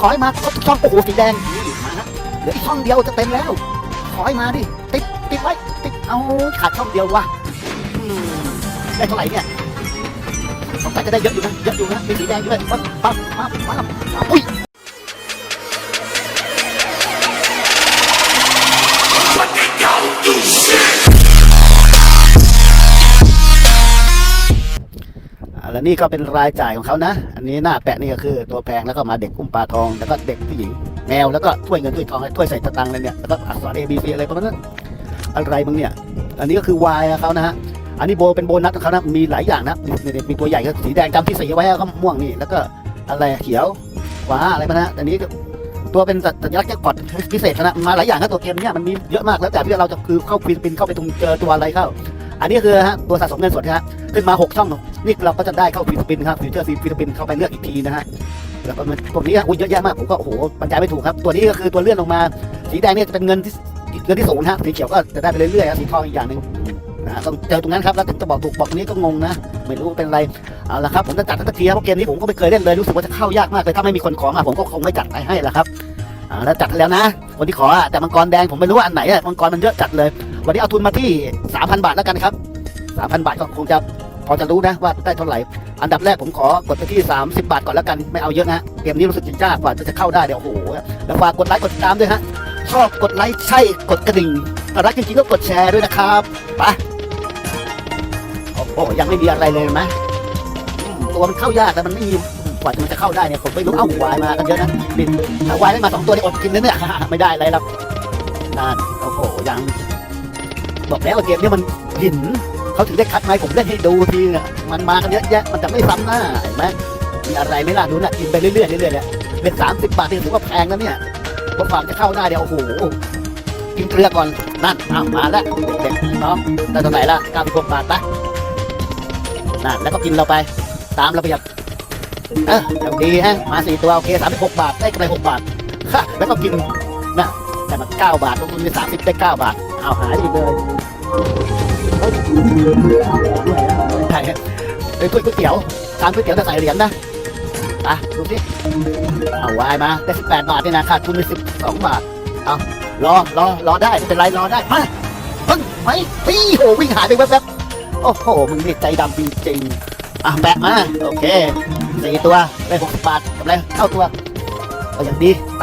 ขอให้มาครบทุกช่องโอ้โหสีแดงมาฮะเหลืออีกช่องเดียวจะเต็มแล้ว ขอให้มาดิติดติดไว้ติดเอาขาดช่องเดียววะอืมได้เท่าไหร่เนี่ยสงสัยจะได้เยอะอยู่นะเยอะอยู่นะมีสีแดงด้วยปั๊บปั๊บปั๊บปั๊บปั๊บอุ้ย แล้วนี่ก็เป็นรายจ่ายของเขานะ อันนี้หน้าแปะนี่ก็คือตัวแพงแล้วก็มาเด็กอุ้มปลาทองแล้วก็เด็กผู้หญิงแมวแล้วก็ถ้วยเงินถ้วยทองถ้วยใส่ตะตังอะไรเนี่ยแล้วก็อักษร A B C อะไรประมาณนั้นอะไรบ้างเนี่ย อันนี้ก็คือ Y ของเขานะฮะอันนี้โบเป็นโบนัสของเขานะมีหลายอย่างนะนี่นี่มีตัวใหญ่ก็สีแดงจำที่สีไว้ก็ม่วงนี่แล้วก็อะไรเขียวฟ้าอะไรมานะอันนี้ก็ตัวเป็นสัญลักษณ์แจ็คพอตพิเศษนะมาหลายอย่างนะตัวเกมเนี่ยมันมีเยอะมากแล้วแต่ที่เราจะคือเข้าฟิลิปปินเข้าไปตรงเจอตัวอะไรเข้า อันนี้คือฮะตัวสะสมเงินสดนะฮะขึ้นมาหกช่อง นี่เราก็จะได้เข้าฟิลิปปินส์ครับฟิวเจอร์ซีฟิลิปปินส์เข้าไปเลือกอีกทีนะฮะแล้วก็มันพวกนี้อุ้ยเยอะแยะมากผมก็โอ้โหบรรยายไม่ถูกครับ ตัวนี้ก็คือตัวเลื่อนลงมา สีแดงเนี่ยจะเป็นเงินที่เงินที่สูงนะฮะสีเขียวก็จะได้ไปเรื่อยๆครับสีทองอีกอย่างหนึ่งนะฮะต้องเจอตรงนั้นครับแล้วถึงจะบอกถูกบอกนี้ก็งงนะไม่รู้เป็นอะไรเอาละครับผมจะจัดทักทีครับเพราะเกมนี้ผมก็ไม่เคยเล่นเลยรู้สึกว่าจะเข้ายากมากเลยถ้าไม่มีคนขอมาผมก็คงไม่จัดไปให้ละครับอ่าแล้วจัดแล้วนะ คนที่ขออะแต่มังกรแดงผมไม่รู้ว่าอันไหนอะมังกรมันเยอะจัดเลย วันนี้เอาทุนมาที่ 3,000 บาทแล้วกันครับ3,000 บาทก็คงจะ พอจะรู้นะว่าได้เท่าไหร่ อันดับแรกผมขอกดไปที่ 30 บาทก่อนแล้วกันไม่เอาเยอะนะเกมนี้รู้สึกจะยากกว่าจะเข้าได้เดี๋ยวโอ้โหแล้วฝากกดไลค์กดติดตามด้วยฮะชอบกดไลค์ใช่กดกระดิ่งรักจริงๆก็กดแชร์ด้วยนะครับไปโอ้โหยังไม่มีอะไรเลยนไหมตัวมันเข้ายากแต่มันไม่มีกว่ามันจะเข้าได้เนี่ยผมไม่รู้เอ้าวายมากันเยอะนะบินถ้าวายไม่มาสองตัวนี่อดกินนะเนี่ยไม่ได้อะไรหรอกนั่นโอ้โหยังบอกแล้วเกมนี้มันหิน เขาถึงได้คัดไม้ผมเล่นให้ดูทีน่ะมันมากันเยอะแยะมันจะไม่ซ้ำหน้าเห็นไหมมีอะไรไม่ล่ะนู้นน่ะกินไปเรื่อยๆเรื่อยๆเนี่ยเป็นสามสิบบาทถือว่าแพงนะเนี่ยพอฝากจะเข้าได้เดี๋ยวโอ้โหกินเกลือก่อนนั่นอ้าวมาแล้วเด็กๆน้องได้เท่าไหร่ละเก้าสิบหกบาทปะนั่นแล้วก็กินเราไปตามระเบียบเออยังดีฮะมาสี่ตัวโอเคสามสิบหกบาทได้กำไรหกบาทฮะแล้วก็กินนะแต่มันเก้าบาทลงทุนไปสามสิบได้เก้าบาทเอาหายอีกเลย ใช่ไอ้ถ้วยก๋วยเตี๋ยวชามก๋วยเตี๋ยวจะใส่เหรียญนะอะดูสิเอาวายมาได้สิบแปดบาทนี่นะขาดทุนไปสิบสองบาท เอารอรอรอได้ไม่เป็นไรรอได้ มาเพิ่งไปพี่โหวิ่งหายไปแวบๆโอ้โหมึงนี่ใจดำจริงๆอะแบะมาโอเคสี่ตัวได้หกบาทกำไรเข้าตัวก็อย่างดีไป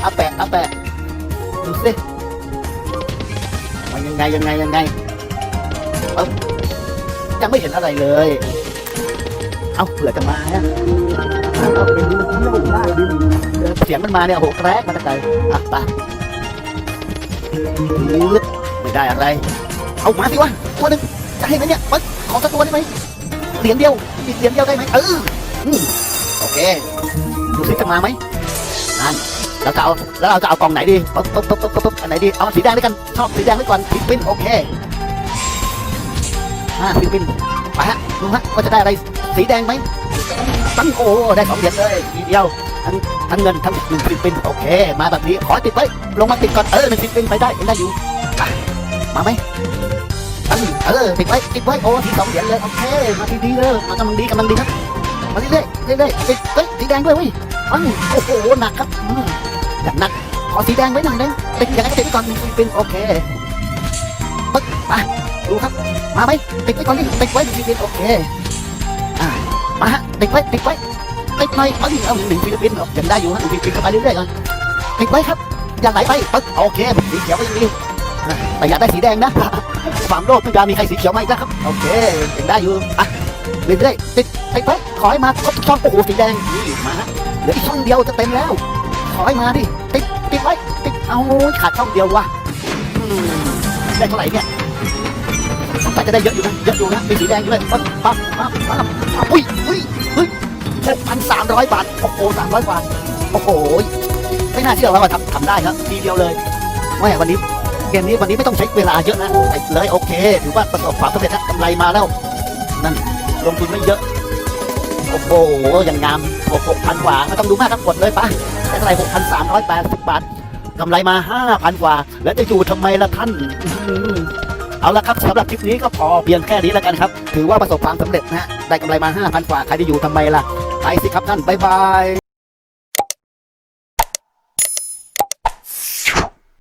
เอาแปะเอาแปะดูสิมันยังไงยังไงยังไง ยังไม่เห็นอะไรเลย เอาเผื่อจะมาฮะเอาไปดูเที่ยวได้ดิเออเสียงมันมาเนี่ยโอ้โหแกรกมาตั้งแต่อะไปไม่ได้อะไร เอามาสิวะตัวหนึ่งจะให้ไหมเนี่ยมันขอสักตัวได้ไหมเหรียญเดียวอีกเหรียญเดียวได้ไหมเอออืมโอเคดูสิจะมาไหมนั่นเราจะเอาแล้วเราจะเอากล่องไหนดีปุ๊บปุ๊บปุ๊บปุ๊บปุ๊บอันไหนดีเอาสีแดงด้วยกันชอบสีแดงไว้ก่อนฟิลิปปินโอเค อ่าฟิลิปปินไปฮะดูฮะว่าจะได้อะไรสีแดงไหมตั้งโอ้ได้สองเหรียญเลยทีเดียวทั้งทั้งเงินทั้งหนึ่งฟิลิปปินโอเค มาแบบนี้ขอติดไว้ลงมาติดก่อนเออหนึ่งฟิลิปปินไปได้ได้อยู่มาไหมตั้งเออติดไว้ติดไว้โอ้ทีสองเหรียญเลยโอเคมาทีดีเลยมากำลังดีกำลังดีครับมาเรื่อยๆเรื่อยๆติดเฮ้ยสีแดงด้วยเว้ยอังโอ้โหหนักครับอืมอย่างหนักขอสีแดงไว้หน่อยนึงติดอย่างไรติดก่อนหนึ่งฟิลิปปินโอเคปึ๊บไป ดูครับ มาไหมติดไว้ก่อนนี่ติดไว้หนึ่งฟิลิปปินส์โอเคอ่ามาฮะติดไว้ติดไว้ติดหน่อยเอ้ยเอาหนึ่งฟิลิปปินส์ยังได้อยู่ฮะหนึ่งฟิลิปปินส์เข้าไปเรื่อยๆก่อนติดไว้ครับอย่าไหลไปปึ๊บโอเคสีเขียวก็ยังดีแต่อย่าได้สีแดงนะความโลภไม่ยอมมีใครสีเขียวไหมนะครับโอเคยังได้อยู่อะเรื่อยๆติดติดไว้ขอให้มาครบทุกช่องโอ้โหสีแดงนี่มาฮะเหลืออีกช่องเดียวจะเต็มแล้วขอให้มาดิติดติดไว้ติดเอาขาดช่องเดียววะได้เท่าไหร่เนี่ย จะได้เยอะอยู่นะเยอะอยู่นะมีสีแดงด้วยปั๊บปั๊บปั๊บปั๊บอุ้ยอุ้ยอุ้ยหกพันสามร้อยบาทโอ้โหสามร้อยบาทโอ้โหไม่น่าเชื่อว่าทำทำได้ครับทีเดียวเลยไม่วันนี้เกมนี้วันนี้ไม่ต้องใช้เวลาเยอะนะไปเลยโอเคถือว่าประสบความสำเร็จนะกำไรมาแล้ว นั่นลงทุนไม่เยอะโอ้โหยังงามหกพันกว่าไม่ต้องดูมากครับกดเลยปะได้เท่าไหร่หกพันสามร้อยแปดสิบบาทกำไรมาห้าพันกว่า แล้วจะอยู่ทำไมล่ะท่าน เอาละครับสำหรับคลิปนี้ก็พอเพียงแค่นี้แล้วกันครับ ถือว่าประสบความสำเร็จนะฮะได้กำไรมา 5,000 กว่า ใครจะอยู่ทำไมล่ะ ไปสิครับท่าน บ๊ายบาย